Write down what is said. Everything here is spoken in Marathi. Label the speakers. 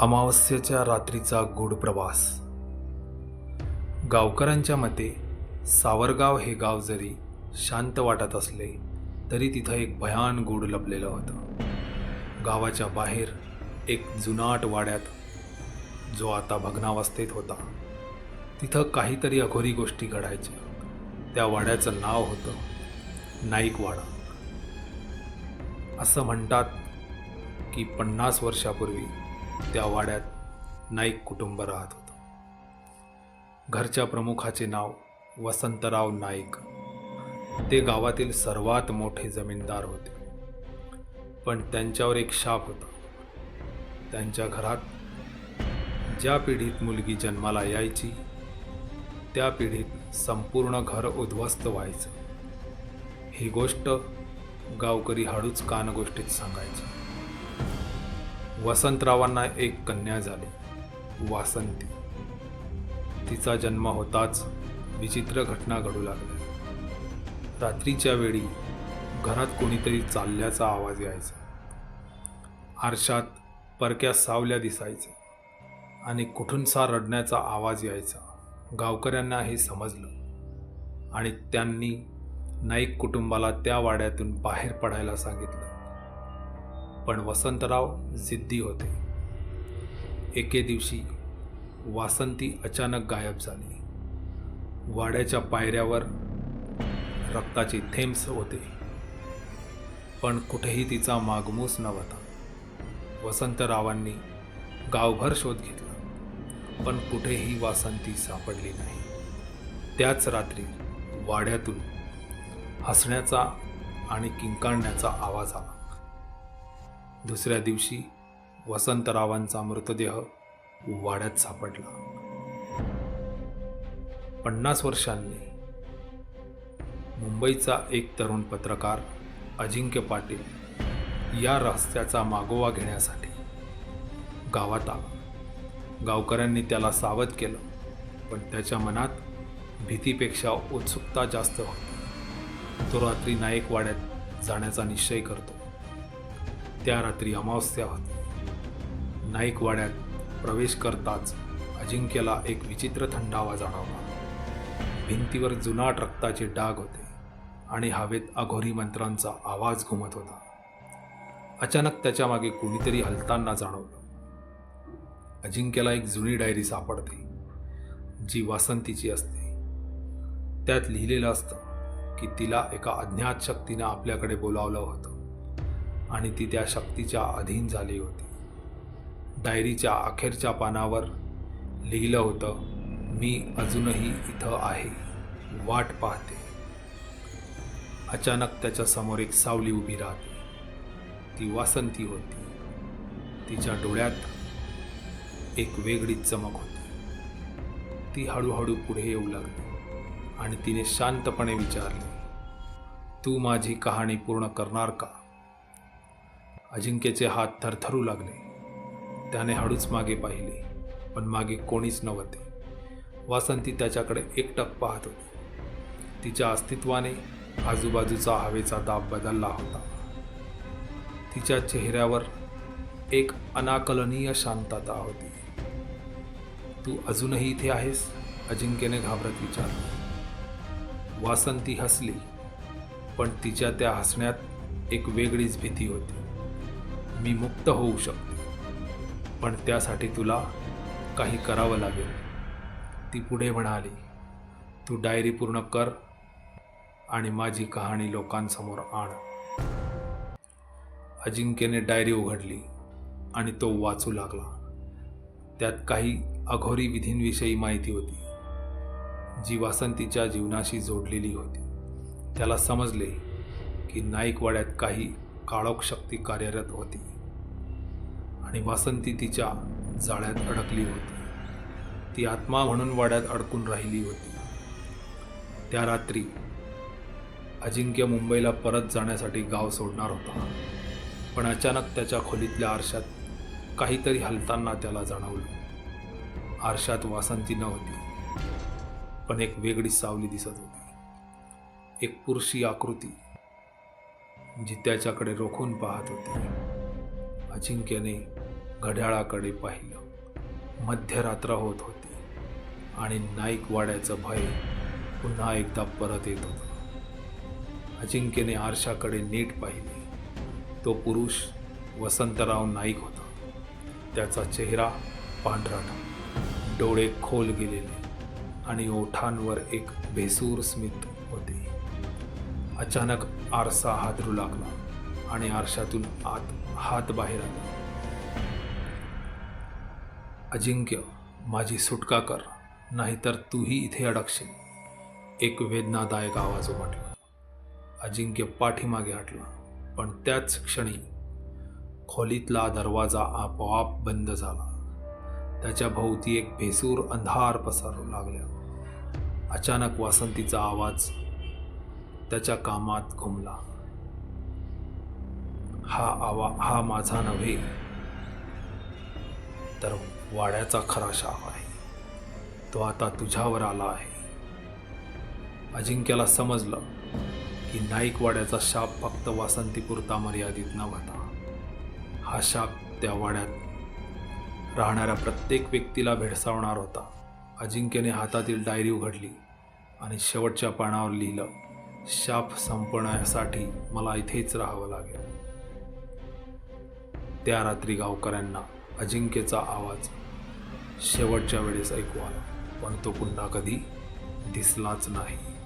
Speaker 1: अमावस्येच्या रात्रीचा गूढ प्रवास. गावकऱ्यांच्या मते सावरगाव हे गाव जरी शांत वाटत असले तरी तिथं एक भयान गूढ लपलेलं होतं. गावाच्या बाहेर एक जुनाट वाड्यात जो आता भग्नावस्थेत होता तिथं काहीतरी अघोरी गोष्टी घडायच्या. त्या वाड्याचं नाव होतं नाईकवाडा. असं म्हणतात की पन्नास वर्षापूर्वी त्या वाड्यात नाईक कुटुंब राहत होतं. घरच्या प्रमुखाचे नाव वसंतराव नाईक. ते गावातील सर्वात मोठे जमीनदार होते. पण त्यांच्यावर एक शाप होता. त्यांच्या घरात ज्या पिढीत मुलगी जन्माला यायची त्या पिढीत संपूर्ण घर उद्ध्वस्त व्हायचं. ही गोष्ट गावकरी हळूच कानगोष्टीत सांगायची. वसंतरावांना एक कन्या झाली वासंती. तिचा जन्म होताच विचित्र घटना घडू लागल्या. रात्रीच्या वेळी घरात कोणीतरी चालल्याचा आवाज यायचा. आरशात परक्या सावल्या दिसायचे आणि कुठूनसा रडण्याचा आवाज यायचा. गावकऱ्यांना हे समजलं आणि त्यांनी नाईक कुटुंबाला त्या वाड्यातून बाहेर पडायला सांगितलं. पण वसंतराव जिद्दी होते. एके दिवशी वासंती अचानक गायब झाली. वाड्याच्या पायऱ्यावर रक्ताचे थेंब्स होते. पण कुठेही तिचा मागमूस नव्हता. वसंतरावांनी गावभर शोध घेतला पण कुठेही वासंती सापडली नाही. त्याच रात्री वाड्यातून हसण्याचा आणि किंकाळण्याचा आवाज आला. दुसऱ्या दिवशी वसंतरावांचा मृतदेह वाड्यात सापडला. पन्नास वर्षांनी मुंबईचा एक तरुण पत्रकार अजिंक्य पाटील या रहस्याचा मागोवा घेण्यासाठी गावात आला. गावकऱ्यांनी त्याला सावध केलं पण त्याच्या मनात भीतीपेक्षा उत्सुकता जास्त होती. तो रात्री नाईकवाड्यात जाण्याचा निश्चय करतो. त्या रात्री अमावस्या होती नाईकवाड्यात प्रवेश करताच अजिंक्यला एक विचित्र थंडावा जाणवला भिंतीवर जुनाट रक्ताचे डाग होते आणि हवेत अघोरी मंत्रांचा आवाज घुमत होता. अचानक त्याच्यामागे कोणीतरी हलताना जाणवलं. अजिंक्यला एक जुनी डायरी सापडते जी वासंतीची असते. त्यात लिहिलेलं असतं की तिला एका अज्ञात शक्तीनं आपल्याकडे बोलावलं होतं. आणि ती त्या शक्तीच्या अधीन झाली होती. डायरीच्या अखेरच्या पानावर लिहिलं होतं मी अजूनही इथं आहे वाट पाहते. अचानक त्याच्यासमोर एक सावली उभी राहते. ती वासंती होती. तिच्या डोळ्यात एक वेगळीच चमक होती. ती हळूहळू पुढे येऊ लागली आणि तिने शांतपणे विचारले तू माझी कहाणी पूर्ण करणार का? अजिंक्यचे हात थरथरू लागले. त्याने हळूच मागे पाहिले पण मागे कोणीच नव्हते. वासंती त्याच्याकडे एकटक पाहत होती. तिच्या अस्तित्वाने आजूबाजूचा हवेचा दाब बदलला होता. तिच्या चेहऱ्यावर एक अनाकलनीय शांतता होती. तू अजूनही इथे आहेस? अजिंक्यने घाबरत विचारलं. वासंती हसली पण तिच्या त्या हसण्यात एक वेगळीच भीती होती. मी मुक्त होऊ शकते. पण त्यासाठी तुला काही करावं लागेल. ती पुढे म्हणाली तू डायरी पूर्ण कर आणि माझी कहाणी लोकांसमोर आण. अजिंक्यने डायरी उघडली आणि तो वाचू लागला. त्यात काही अघोरी विधींविषयी माहिती होती. जी वासंतीच्या जीवनाशी जोडलेली होती. त्याला समजले की नाईकवाड्यात काही काळोख शक्ती कार्यरत होती. आणि वासंती तिच्या जाळ्यात अडकली होती. ती आत्मा म्हणून वाड्यात अडकून राहिली होती. त्या रात्री अजिंक्य मुंबईला परत जाण्यासाठी गाव सोडणार होता. पण अचानक त्याच्या खोलीतल्या आरशात काहीतरी हलताना त्याला जाणवलं. आरशात वासंती नव्हती पण एक वेगळी सावली दिसत होती. एक पुरुषी आकृती जी त्याच्याकडे रोखून पाहत होती. अजिंक्यने घड्याळाकडे पाहिलं. मध्यरात्र होत होती आणि नाईकवाड्याचं भय पुन्हा एकदा परत येत होतं. अजिंक्यने आरशाकडे नीट पाहिले. तो पुरुष वसंतराव नाईक होता. त्याचा चेहरा पांढरा डोळे खोल गेलेले आणि ओठांवर एक भेसूर स्मित होते. अचानक आरसा हादरू लागला आणि आरशातून आत हात बाहेर आला. अजिंक्य माझी सुटका कर नाहीतर तूही इथे अडकशील एक वेदनादायक आवाज उमटला. अजिंक्य पाठीमागे हटला पण त्याच क्षणी खोलीतला दरवाजा आपोआप बंद झाला. त्याच्या भोवती एक भेसूर अंधार पसरू लागला. अचानक वासंतीचा आवाज त्याच्या कामात घुमला हा आवा हा माझा नव्हे तर वाड्याचा खरा शाप आहे. तो आता तुझ्यावर आला आहे. अजिंक्याला समजलं की नाईकवाड्याचा शाप फक्त वासंतीपुरता मर्यादित नव्हता. हा शाप त्या वाड्यात राहणाऱ्या प्रत्येक व्यक्तीला भेडसावणार होता. अजिंक्यने हातातील डायरी उघडली आणि शेवटच्या पानावर लिहिलं शाप संपवण्यासाठी मला इथेच राहावं लागेल. त्या रात्री गावकऱ्यांना अजिंक्यचा आवाज शेवटच्या वेळेस ऐकू आला पण तो पुन्हा कधी दिसलाच नाही.